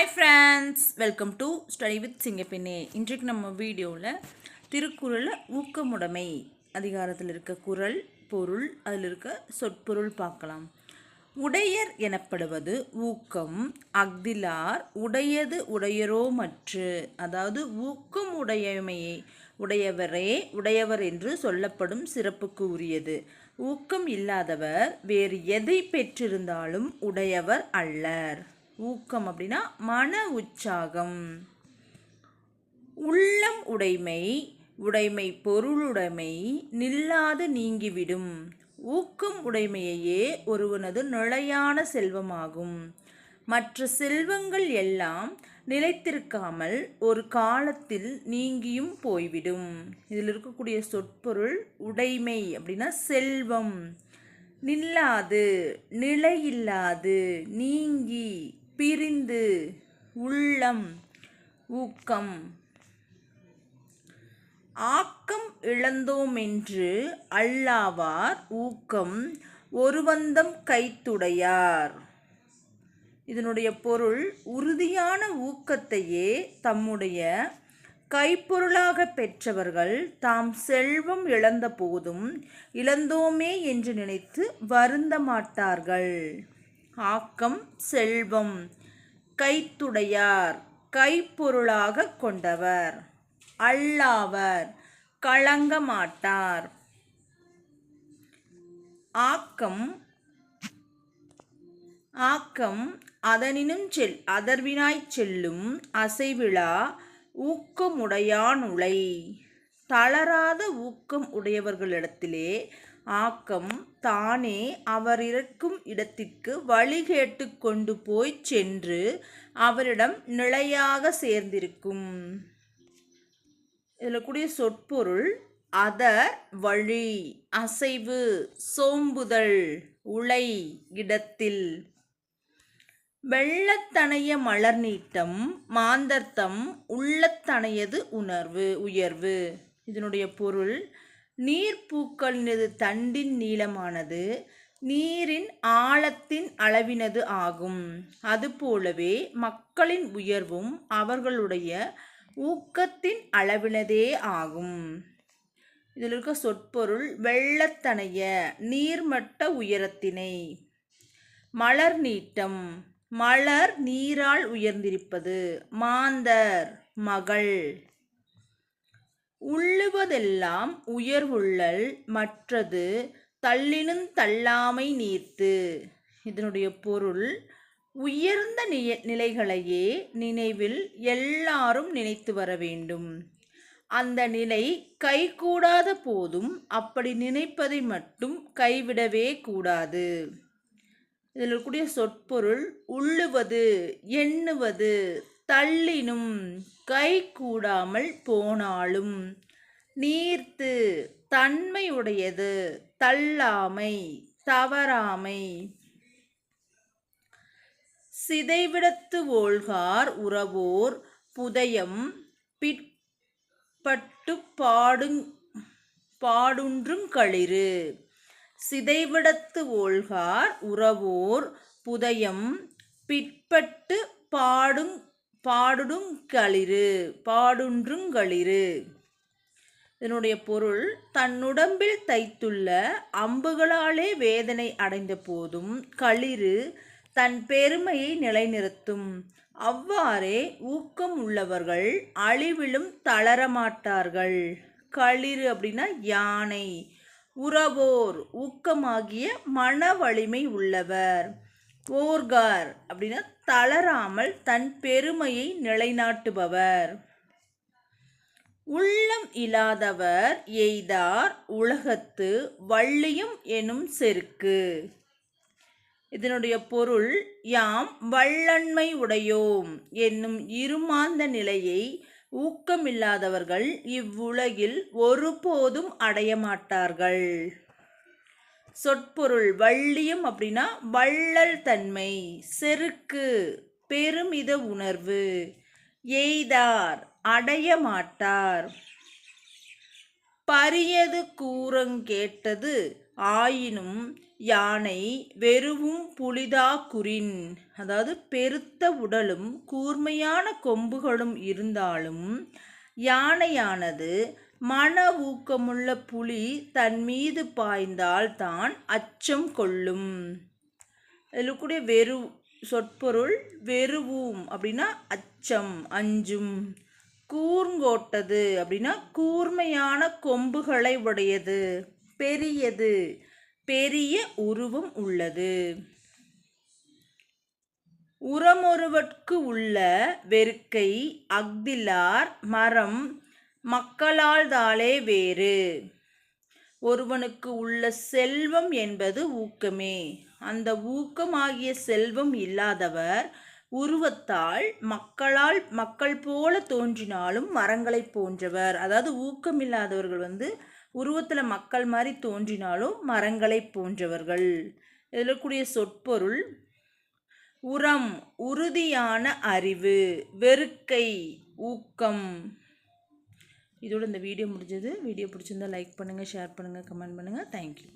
Hi friends welcome to study with Singappenne இன்றைக்கு நம்ம வீடியோவில் திருக்குறளில் ஊக்கமுடைமை அதிகாரத்தில் இருக்க குரல் பொருள் அதில் இருக்க சொற்பொருள் பார்க்கலாம். உடையர் எனப்படுவது ஊக்கம் அஃதிலார் உடையது உடையரோ மற்று அதாவது ஊக்கம் உடையமையை உடையவரே உடையவர் என்று சொல்லப்படும் சிறப்புக்கு உரியது. ஊக்கம் இல்லாதவர் வேறு எதை பெற்றிருந்தாலும் உடையவர் அல்லர். ஊக்கம் அப்படின்னா மன உற்சாகம். உள்ளம் உடைமை உடைமை பொருளுடைமை நில்லாது நீங்கிவிடும். ஊக்கம் உடைமையையே ஒருவனது நிலையான செல்வமாகும். மற்ற செல்வங்கள் எல்லாம் நிலைத்திருக்காமல் ஒரு காலத்தில் நீங்கியும் போய்விடும். இதில் இருக்கக்கூடிய சொற்பொருள் உடைமை அப்படின்னா செல்வம். நில்லாது நிலையில்லாது நீங்கி பிரிந்து உள்ளம் ஊக்கம். ஆக்கம் இழந்தோமென்று அல்லாவார் ஊக்கம் ஒருவந்தம் கைத்துடையார். இதனுடைய பொருள் உறுதியான ஊக்கத்தையே தம்முடைய கைப்பொருளாக பெற்றவர்கள் தாம் செல்வம் இழந்த போதும் இழந்தோமே என்று நினைத்து வருந்த மாட்டார்கள் ஆக்கம் செல்வம். கைத்துடையார் கைப்பொருளாக கொண்டவர். அல்லாவர் கலங்க மாட்டார் ஆக்கம் ஆக்கம் அதனினும் செல் அதர்வினாய்ச் செல்லும் அசைவிழா ஊக்கமுடையானுளை. தளராத ஊக்கம் உடையவர்களிடத்திலே ஆக்கம் தானே அவர் இருக்கும் இடத்திற்கு வழி கேட்டு கொண்டு போய் சென்று அவரிடம் நிலையாக சேர்ந்திருக்கும். இதில் கூடிய சொற்பொருள் அதர் வழி அசைவு சோம்புதல் உலை இடத்தில். வெள்ளத்தனைய மலர் நீட்டம் மாந்தர்த்தம் உள்ளத்தனையது உணர்வு உயர்வு. இதனுடைய பொருள் நீர்ப்பூக்களினது தண்டின் நீளமானது நீரின் ஆழத்தின் அளவினது ஆகும். அதுபோலவே மக்களின் உயர்வும் அவர்களுடைய ஊக்கத்தின் அளவினதே ஆகும். இதில் இருக்க சொற்பொருள் வெள்ளத்தனைய நீர்மட்ட உயரத்தினை. மலர் நீட்டம். மலர் நீரால் உயர்ந்திருப்பது. மாந்தர் மகள். உள்ளுவதெல்லாம் உயர்வுள்ளல் மற்றது தள்ளினும் தள்ளாமை நீர்த்து. இதனுடைய பொருள் உயர்ந்த நிய நிலைகளையே நினைவில் எல்லாரும் நினைத்து வர வேண்டும். அந்த நிலை கைகூடாத போதும் அப்படி நினைப்பதை மட்டும் கைவிடவே கூடாது. இதில் இருக்கக்கூடிய சொற்பொருள் உள்ளுவது எண்ணுவது தள்ளினும் கை கூடாமல் போனாலும் நீர்த்து தன்மையுடையது தள்ளாமை தவறாமை. சிதைவிடத்து ஓழ்கார் உறவோர் புதயம் பிற்பட்டு பாடுங் பாடுன்றும் களிறு. சிதைவிடத்து ஓழ்கார் உறவோர் புதயம் பிற்பட்டு பாடுங் பாடுடுங்களிறு பாடுன்றுங்களிறு இதனுடைய பொருள் தன்னுடம்பில் தைத்துள்ள அம்புகளாலே வேதனை அடைந்த போதும் களிறு தன் பெருமையை நிலைநிறுத்தும். அவ்வாறே ஊக்கம் உள்ளவர்கள் அழிவிலும் தளரமாட்டார்கள். களிறு அப்படின்னா யானை உறவோர் ஊக்கமாகிய மன வலிமை உள்ளவர். போர்கார் அப்படின்னா தளராமல் தன் பெருமையை நிலைநாட்டுபவர். உள்ளம் இல்லாதவர் எய்தார் உலகத்து வள்ளியும் எனும் செருக்கு. இதனுடைய பொருள் யாம் வள்ளன்மை உடையோம் என்னும் இருமாந்த நிலையை ஊக்கமில்லாதவர்கள் இவ்வுலகில் ஒருபோதும் அடைய மாட்டார்கள் சொற்பொருள் வள்ளியம் அப்படின்னா வள்ளல் தன்மை செருக்கு பெருமித உணர்வு எய்தார் அடைய மாட்டார். பரியது கூறங்கேட்டது ஆயினும் யானை வெறுவும் புலிதா குறின் அதாவது பெருத்த உடலும் கூர்மையான கொம்புகளும் இருந்தாலும் யானையானது மன ஊக்கமுள்ள புலி தன் மீது பாய்ந்தால் தான் அச்சம் கொள்ளும். இதில் கூட வெறு சொற்பொருள் வெறுவும் அப்படின்னா அச்சம் அஞ்சும். கூர்ங்கோட்டது அப்படின்னா கூர்மையான கொம்புகளை உடையது பெரியது பெரிய உருவம் உள்ளது. உரமொருவற்கு உள்ள வெறுக்கை அஃதிலார் மரம் மக்களால் தாளே வேறு. ஒருவனுக்கு உள்ள செல்வம் என்பது ஊக்கமே. அந்த ஊக்கமாகிய செல்வம் இல்லாதவர் உருவத்தால் மக்களால் மக்கள் போல தோன்றினாலும் மரங்களைப் போன்றவர். அதாவது ஊக்கம் இல்லாதவர்கள் வந்து உருவத்தில் மக்கள் மாதிரி தோன்றினாலும் மரங்களைப் போன்றவர்கள். இதில் கூடிய சொற்பொருள் உரம் உறுதியான அறிவு வெறுக்கை ஊக்கம். இதோட இந்த வீடியோ முடிஞ்சது. வீடியோ பிடிச்சிருந்தா லைக் பண்ணுங்கள் ஷேர் பண்ணுங்கள் கமெண்ட் பண்ணுங்கள் தேங்க்யூ